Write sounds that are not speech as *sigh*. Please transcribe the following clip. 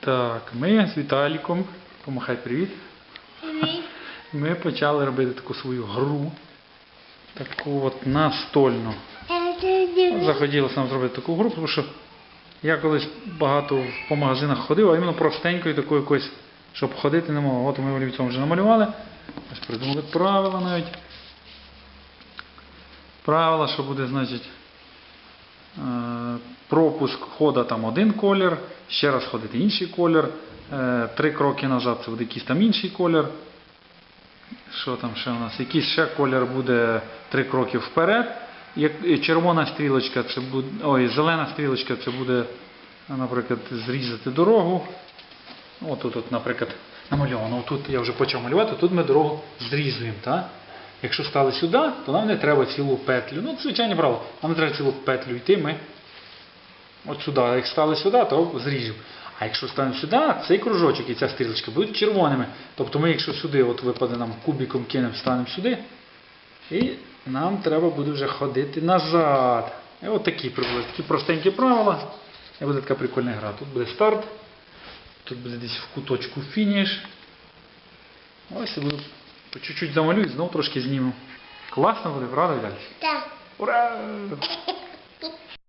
Так, ми з Віталіком, помахай привіт. *laughs* Ми почали робити таку свою гру. Таку от настольну. Захотілося нам зробити таку гру, тому що я колись багато по магазинах ходив, а іменно простенькою такою якоюсь, щоб ходити не мог. От ми олівцем вже намалювали. Ось придумали правила навіть. Правила, що буде, значить, е, пропуск хода там один колір, ще раз ходити інший колір, е, три кроки назад це буде якийсь там інший колір. Що там ще у нас? Якийсь ще колір буде три кроки вперед. Червона стрілочка це буде. Ой, зелена стрілочка це буде, наприклад, зрізати дорогу. От тут, от, наприклад, намальовано. Тут я вже почав малювати, тут ми дорогу зрізуємо. Так? Якщо стали сюди, то нам не треба цілу петлю. Ну, звичайно, правило, нам не треба цілу петлю йти. Ми от сюди. Як стали сюди, то зріжемо. А якщо станемо сюди, цей кружочок і ця стрілочка будуть червоними. Тобто ми, якщо сюди от випаде нам кубиком кинемо, станемо сюди, і нам треба буде вже ходити назад. І от такі приблизно, такі простенькі правила. І буде така прикольна гра. Тут буде старт, тут буде десь в куточку фініш. Ось я буду по чуть-чуть замалюю, знову трошки зніму. Класно буде, правда, Віталій? Так. Ура!